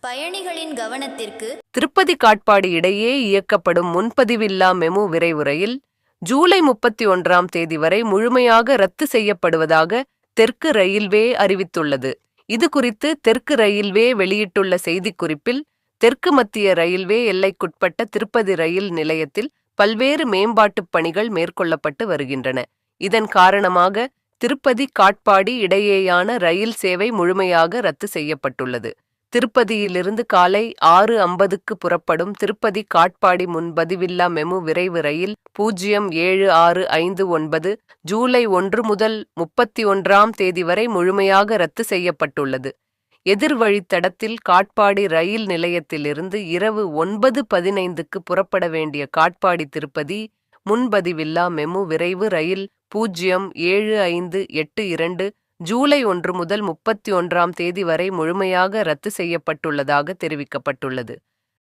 பயணிகளின் கவனத்திற்கு திருப்பதி காட்பாடி இடையே இயக்கப்படும் முன்பதிவில்லா மெமு விரைவுரையில் ஜூலை முப்பத்தி ஒன்றாம் தேதி வரை முழுமையாக ரத்து செய்யப்படுவதாக தெற்கு ரயில்வே அறிவித்துள்ளது. இது குறித்து தெற்கு ரயில்வே வெளியிட்டுள்ள செய்திக்குறிப்பில் தெற்கு மத்திய ரயில்வே எல்லைக்குட்பட்ட திருப்பதி ரயில் நிலையத்தில் பல்வேறு மேம்பாட்டுப் பணிகள் மேற்கொள்ளப்பட்டு வருகின்றன. இதன் காரணமாக திருப்பதி காட்பாடி இடையேயான ரயில் சேவை முழுமையாக ரத்து செய்யப்பட்டுள்ளது. திருப்பதியிலிருந்து காலை ஆறு ஐம்பதுக்கு புறப்படும் திருப்பதி காட்பாடி முன்பதிவில்லா மெமு விரைவு ரயில் பூஜ்ஜியம் ஏழு ஆறு ஐந்து ஒன்பது ஜூலை ஒன்று முதல் முப்பத்தி ஒன்றாம் தேதி வரை முழுமையாக ரத்து செய்யப்பட்டுள்ளது. எதிர்வழித்தடத்தில் காட்பாடி ரயில் நிலையத்திலிருந்து இரவு ஒன்பது பதினைந்துக்கு புறப்பட வேண்டிய காட்பாடி திருப்பதி முன்பதிவில்லா மெமு விரைவு ரயில் பூஜ்ஜியம் ஏழு ஐந்து எட்டு இரண்டு ஜூலை ஒன்று முதல் முப்பத்தி ஒன்றாம் தேதி வரை முழுமையாக ரத்து செய்யப்பட்டுள்ளதாக தெரிவிக்கப்பட்டுள்ளது.